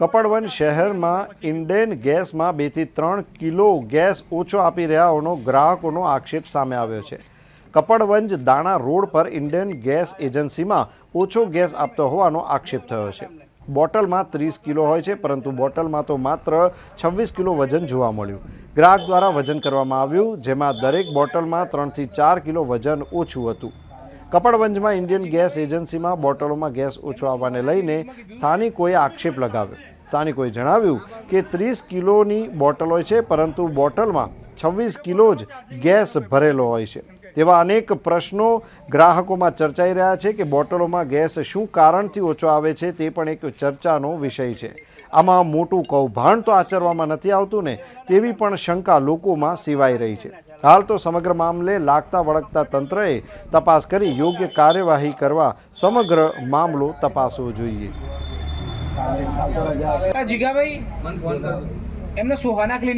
કપડવન શહેરમાં ઇન્ડેન ગેસમાં બેથી ત્રણ કિલો ગેસ ઓછો આપી રહ્યા હોવાનો ગ્રાહકોનો આક્ષેપ સામે આવ્યો છે. કપડવંજ દાણા રોડ પર ઇન્ડેન ગેસ એજન્સીમાં ઓછો ગેસ આપતો હોવાનો આક્ષેપ થયો છે. બોટલમાં ત્રીસ કિલો હોય છે, પરંતુ બોટલમાં તો માત્ર છવ્વીસ કિલો વજન જોવા મળ્યું. ગ્રાહક દ્વારા વજન કરવામાં આવ્યું, જેમાં દરેક બોટલમાં ત્રણથી ચાર કિલો વજન ઓછું હતું. કપડવંજમાં ઇન્ડિયન ગેસ એજન્સીમાં બોટલોમાં ગેસ ઓછો આવવાને લઈને સ્થાનિકોએ આક્ષેપ લગાવ્યો. સ્થાનિકોએ જણાવ્યું કે ત્રીસ કિલોની બોટલ હોય છે, પરંતુ બોટલમાં છવ્વીસ કિલો જ ગેસ ભરેલો હોય છે. તેવા અનેક પ્રશ્નો ગ્રાહકોમાં ચર્ચાઈ રહ્યા છે કે બોટલોમાં ગેસ શું કારણથી ઓછો આવે છે તે પણ એક ચર્ચાનો વિષય છે. આમાં મોટું કૌભાંડ તો આચરવામાં નથી આવતું ને તેવી પણ શંકા લોકોમાં સિવાઈ રહી છે. હાલ તો સમગ્ર મામલે લાગતા વળગતા તંત્રએ તપાસ કરી યોગ્ય કાર્યવાહી કરવા સમગ્ર મામલો તપાસવો જોઈએ. જીગાભાઈ, એમને સોહાના ક્લિનિક